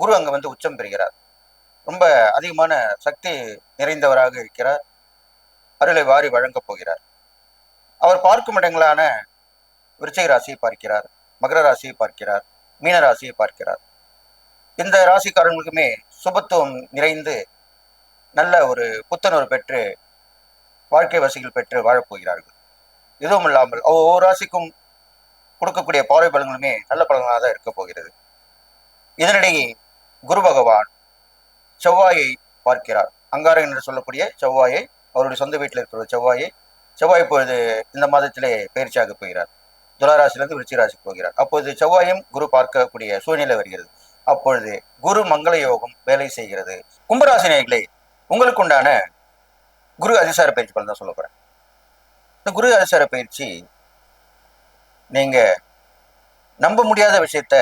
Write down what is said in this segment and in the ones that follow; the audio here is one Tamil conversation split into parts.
குரு அங்கே வந்து உச்சம் பெறுகிறார். ரொம்ப அதிகமான சக்தி நிறைந்தவராக இருக்கிறார். அருளை வாரி வழங்கப் போகிறார். அவர் பார்க்கும் இடங்களான விருச்சிக ராசியை பார்க்கிறார் மகர ராசியை பார்க்கிறார் மீன ராசியை பார்க்கிறார். இந்த ராசிக்காரங்களுக்குமே சுபத்துவம் நிறைந்து நல்ல ஒரு புத்துணர்வு பெற்று வாழ்க்கை வசதிகள் பெற்று வாழப்போகிறார்கள் இதுவும் இல்லாமல் ஒவ்வொரு ராசிக்கும் கொடுக்கக்கூடிய பார்வை பலங்களுமே நல்ல பலங்களாக தான் இருக்க போகிறது. இதனிடையே குரு பகவான் செவ்வாயை பார்க்கிறார். அங்காரம் என்று சொல்லக்கூடிய செவ்வாயை அவருடைய சொந்த வீட்டில் இருக்கிற செவ்வாயை செவ்வாய் இப்பொழுது இந்த மாதத்திலே பயிற்சியாக போகிறார். துளாராசிலிருந்து விருச்சிகராசிக்கு போகிறார். அப்பொழுது செவ்வாயும் குரு பார்க்கக்கூடிய சூழ்நிலை வருகிறது. அப்பொழுது குரு மங்கள யோகம் வேலை செய்கிறது. கும்பராசி நேயர்களே உங்களுக்கு உண்டான குரு அதிசார பயிற்சி பலன் தான் சொல்ல போறேன். இந்த குரு அதிசார பயிற்சி நீங்க நம்ப முடியாத விஷயத்த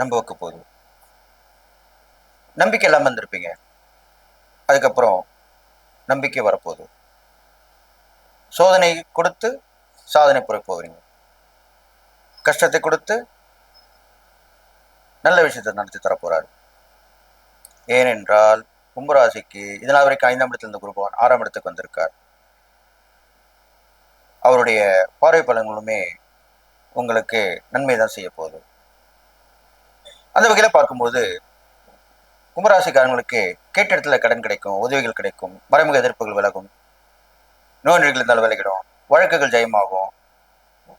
நம்ப வைக்க போகுது. நம்பிக்கை இல்லாமல் இருந்திருப்பீங்க. அதுக்கப்புறம் நம்பிக்கை வரப்போகுது. சோதனை கொடுத்து சாதனை புற போகிறீங்க கஷ்டத்தை கொடுத்து நல்ல விஷயத்தை நடத்தி தரப்போறாரு ஏனென்றால் கும்பராசிக்கு இதனால் வரைக்கும் ஐந்தாம் இடத்துல இருந்த குருபவன் ஆறாம் இடத்துக்கு வந்திருக்கார். அவருடைய பார்வை பலன்களுமே உங்களுக்கு நன்மை தான் செய்ய போகுது. அந்த வகையில் பார்க்கும்போது கும்பராசிக்காரங்களுக்கு கேட்ட இடத்துல கடன் கிடைக்கும் உதவிகள் கிடைக்கும் மறைமுக எதிர்ப்புகள் விலகும். நோய் நொடிகள் இருந்தாலும் விலகிடும். வழக்குகள் ஜெயமாகும்.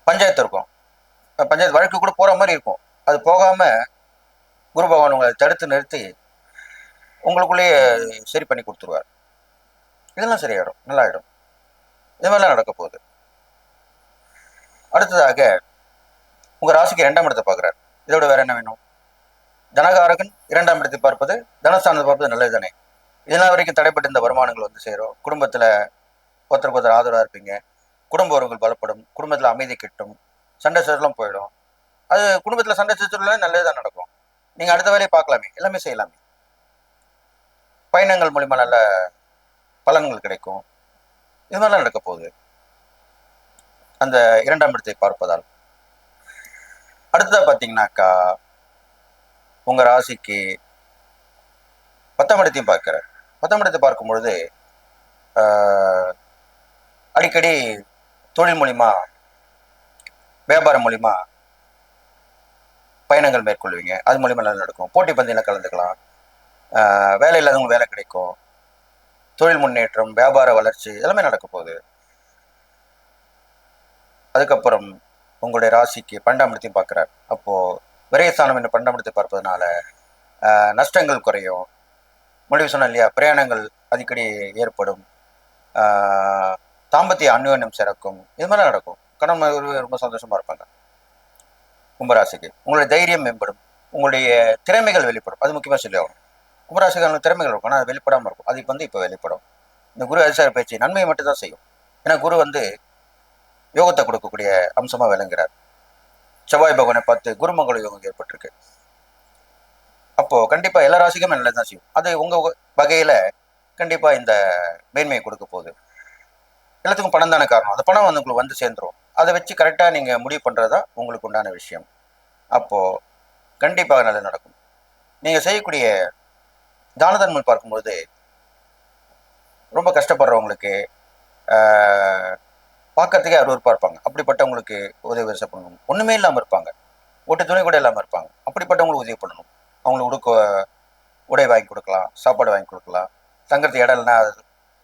பஞ்சாயத்து இருக்கும். பஞ்சாயத்து வழக்கு கூட போகிற மாதிரி இருக்கும். அது போகாமல் குரு பகவான் உங்களை தடுத்து நிறுத்தி உங்களுக்குள்ளேயே சரி பண்ணி கொடுத்துருவார். இதெல்லாம் சரியாயிடும். நல்லாயிடும். இது மாதிரிலாம் நடக்க போகுது. அடுத்ததாக உங்கள் ராசிக்கு ரெண்டாம் இடத்தை பார்க்குறாரு. இதோட வேற என்ன வேணும்? தனகாரகன் இரண்டாம் இடத்தை பார்ப்பது தனஸ்தானத்தை பார்ப்பது நல்லது தானே இதனால் வரைக்கும் தடைப்பட்டு இந்த வருமானங்கள் வந்து சேரும். குடும்பத்தில் ஒருத்தருக்கு ஒருத்தர் ஆதரவாக இருப்பீங்க. குடும்ப உறவுகள் பலப்படும். குடும்பத்தில் அமைதி கிட்டும். சண்டை சச்சரவுலாம் போயிடும். அது குடும்பத்தில் சண்டை சச்சரவுலாம் நல்லது தான் நடக்கும். நீங்கள் அடுத்த வேலையை பார்க்கலாமே. எல்லாமே செய்யலாமே. பயணங்கள் மூலிமா நல்ல பலன்கள் கிடைக்கும். இது மாதிரிலாம் நடக்க போகுது. அந்த இரண்டாம் இடத்தை பார்ப்பதால். அடுத்ததாக பார்த்தீங்கன்னாக்கா உங்கள் ராசிக்கு பத்தாம் இடத்தையும் பார்க்கிறார். பத்தாம் இடத்தை பார்க்கும் பொழுது அடிக்கடி தொழில் மூலிமா வியாபாரம் மூலிமா பயணங்கள் மேற்கொள்வீங்க. அது மூலிமா நல்லா நடக்கும். போட்டி பந்தயத்தில் கலந்துக்கலாம். வேலை இல்லாதவங்க வேலை கிடைக்கும். தொழில் முன்னேற்றம் வியாபார வளர்ச்சி எல்லாமே நடக்க போகுது. அதுக்கப்புறம் உங்களுடைய ராசிக்கு பன்னெண்டாம் இடத்தையும் பார்க்குறார். அப்போது விரயஸ்தானம் என்று பன்னெண்டாம் பார்ப்பதனால நஷ்டங்கள் குறையும். முடிவு சொன்னேன் இல்லையா? பிரயாணங்கள் அடிக்கடி ஏற்படும். தாம்பத்திய அந்யோன்யம் சிறக்கும். இது மாதிரி நடக்கும். கணவன் ரொம்ப சந்தோஷமா இருப்பாங்க. கும்பராசிக்கு. உங்களுடைய தைரியம் மேம்படும். உங்களுடைய திறமைகள் வெளிப்படும். அது முக்கியமாக சொல்லி ஆகணும். கும்பராசிக்காரங்களுக்கு திறமைகள் இருக்கும். ஆனால் அது வெளிப்படாமல் இருக்கும். அது இப்போ வந்து இப்போ வெளிப்படும். இந்த குரு அதிசார பயிற்சி நன்மையை மட்டும்தான் செய்யும். ஏன்னா குரு வந்து யோகத்தை கொடுக்கக்கூடிய அம்சமாக விளங்குறார். செவ்வாய் பகவானை பார்த்து குருமங்கள யோகம் ஏற்பட்டிருக்கு. அப்போ கண்டிப்பா எல்லா ராசிக்கும் நல்லது தான் செய்யும். அது உங்க வகையில கண்டிப்பா இந்த மேன்மையை கொடுக்க போகுது. எல்லாத்துக்கும் பணம் தானே காரணம். அந்த பணம் வந்து உங்களுக்கு வந்து சேர்ந்துரும். அதை வச்சு கரெக்டாக நீங்கள் முடிவு பண்ணுறது தான் உங்களுக்கு உண்டான விஷயம். அப்போது கண்டிப்பாக நல்லது நடக்கும். நீங்கள் செய்யக்கூடிய தான பார்க்கும்போது ரொம்ப கஷ்டப்படுறவங்களுக்கு பார்க்கறதுக்கே அருவருப்பாக இருப்பாங்க. அப்படிப்பட்டவங்களுக்கு உதவி வரிசை பண்ணணும். ஒன்றுமே இல்லாமல் இருப்பாங்க. ஒட்டு துணி கூட இல்லாமல் இருப்பாங்க. அப்படிப்பட்டவங்களுக்கு உதவி பண்ணணும். அவங்களுக்கு உடுக்க உடை வாங்கி கொடுக்கலாம் சாப்பாடு வாங்கி கொடுக்கலாம் தங்கறதுக்கு இடம் இல்லைன்னா அது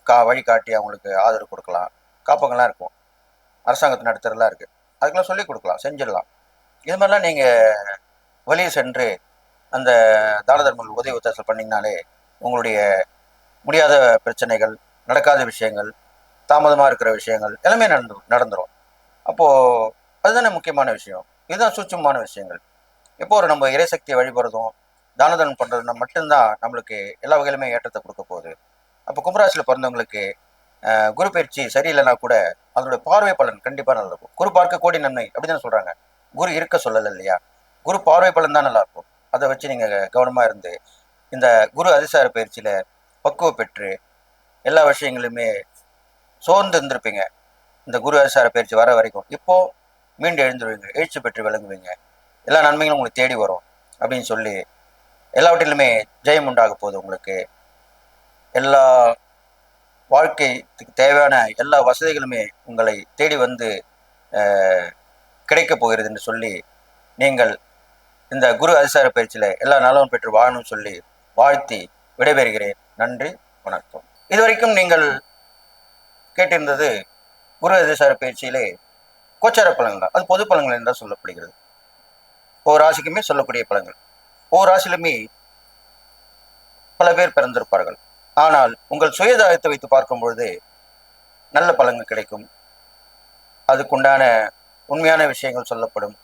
கா வழி காட்டி அவங்களுக்கு ஆதரவு கொடுக்கலாம். காப்பகம்லாம் இருக்கும். அரசாங்கத்து நடத்துறதுலாம் இருக்குது அதுக்கெல்லாம் சொல்லி கொடுக்கலாம். செஞ்சிடலாம். இது மாதிரிலாம் நீங்கள் வெளியே சென்று அந்த தான தர்மங்கள் உதவி ஒத்தாசல் பண்ணிங்கனாலே உங்களுடைய முடியாத பிரச்சனைகள் நடக்காத விஷயங்கள் தாமதமாக இருக்கிற விஷயங்கள் எல்லாமே நடந்து நடந்துடும் அப்போது அதுதானே முக்கியமான விஷயம். இதுதான் சூட்சமான விஷயங்கள். எப்போ ஒரு நம்ம இறைசக்தியை வழிபடுறதும் தான தர்மம் பண்ணுறதுனா மட்டும்தான் நம்மளுக்கு எல்லா வகையிலுமே ஏற்றத்தை கொடுக்க போகுது. அப்போ கும்பராசியில் பிறந்தவங்களுக்கு குரு பயிற்சி சரியில்லைனா கூட அதனுடைய பார்வை பலன் கண்டிப்பாக நல்லா இருக்கும் குரு பார்க்க கோடி நன்மை அப்படின்னு சொல்கிறாங்க குரு இருக்க சொல்லலை இல்லையா? குரு பார்வை பலன் தான் நல்லாயிருக்கும். அதை வச்சு நீங்கள் கவனமாக இருந்து இந்த குரு அதிசார பயிற்சியில் பக்குவ பெற்று எல்லா விஷயங்களுமே சோர்ந்து இருந்திருப்பீங்க இந்த குரு அதிசார பயிற்சி வர வரைக்கும். இப்போ மீண்டும் எழுந்துருவீங்க. எழுச்சி பெற்று விளங்குவீங்க. எல்லா நன்மைகளும் உங்களுக்கு தேடி வரும் அப்படின்னு சொல்லி எல்லாவற்றிலுமே ஜெயம் உண்டாக போகுது உங்களுக்கு. எல்லா வாழ்க்கைக்கு தேவையான எல்லா வசதிகளுமே உங்களை தேடி வந்து கிடைக்கப் போகிறது என்று சொல்லி நீங்கள் இந்த குரு அதிசார பயிற்சியில் எல்லா நலமும் பெற்று வாழணும்னு சொல்லி வாழ்த்தி விடைபெறுகிறேன். நன்றி. வணக்கம். இதுவரைக்கும் நீங்கள் கேட்டிருந்தது குரு அதிசார பயிற்சியிலே கோச்சார பழங்கள் தான். அது பொது பழங்கள் என்றால் சொல்லப்படுகிறது. ஒவ்வொரு ராசிக்குமே சொல்லக்கூடிய பழங்கள். ஒவ்வொரு ராசியிலுமே பல பேர் பிறந்திருப்பார்கள். ஆனால் உங்கள் சுயதாயத்தை வைத்து பார்க்கும் பொழுது நல்ல பழங்கள் கிடைக்கும். அதுக்குண்டான உண்மையான விஷயங்கள் சொல்லப்படும்.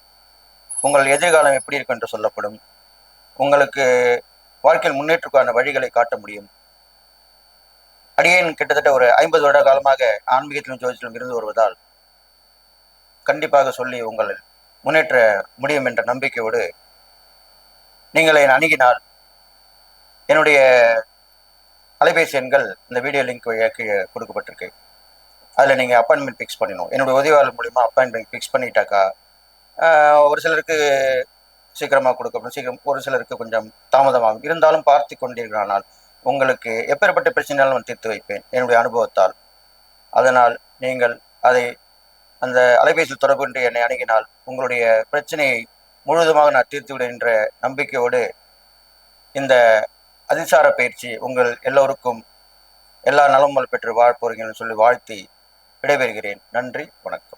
உங்கள் எதிர்காலம் எப்படி இருக்கும் என்று சொல்லப்படும். உங்களுக்கு வாழ்க்கையில் முன்னேற்றக்கான வழிகளை காட்ட முடியும். அடியேன் கிட்டத்தட்ட ஒரு ஐம்பது வருட காலமாக ஆன்மீகத்திலும் ஜோதிடத்திலும் இருந்து வருவதால் கண்டிப்பாக சொல்லி உங்கள் முன்னேற்ற முடியும் என்ற நம்பிக்கையோடு நீங்கள் என் அணுகினால் என்னுடைய அலைபேசி எண்கள் இந்த வீடியோ லிங்க் கீழே கொடுக்கப்பட்டிருக்கு. அதில் நீங்கள் அப்பாயின்மெண்ட் ஃபிக்ஸ் பண்ணிடணும். என்னுடைய உதவியாளர் மூலிமா அப்பாயின்மெண்ட் ஃபிக்ஸ் பண்ணிட்டாக்கா ஒரு சிலருக்கு சீக்கிரமாக கொடுக்கப்படும். சீக்கிரம் ஒரு சிலருக்கு கொஞ்சம் தாமதமாகும். இருந்தாலும் பார்த்து கொண்டீர்களானால் உங்களுக்கு எப்பேற்பட்ட பிரச்சனையாலும் நான் தீர்த்து வைப்பேன் என்னுடைய அனுபவத்தால். அதனால் நீங்கள் அதை அந்த அலைபேசியில் தொடர்பு என்று என்னை அணுகினால் உங்களுடைய பிரச்சனையை முழுவதுமாக நான் தீர்த்து விடுகின்ற என்ற நம்பிக்கையோடு இந்த அதிசார பயிற்சி உங்கள் எல்லோருக்கும் எல்லா நலமும் பெற்று வாழ் சொல்லி வாழ்த்தி விடைபெறுகிறேன். நன்றி வணக்கம்.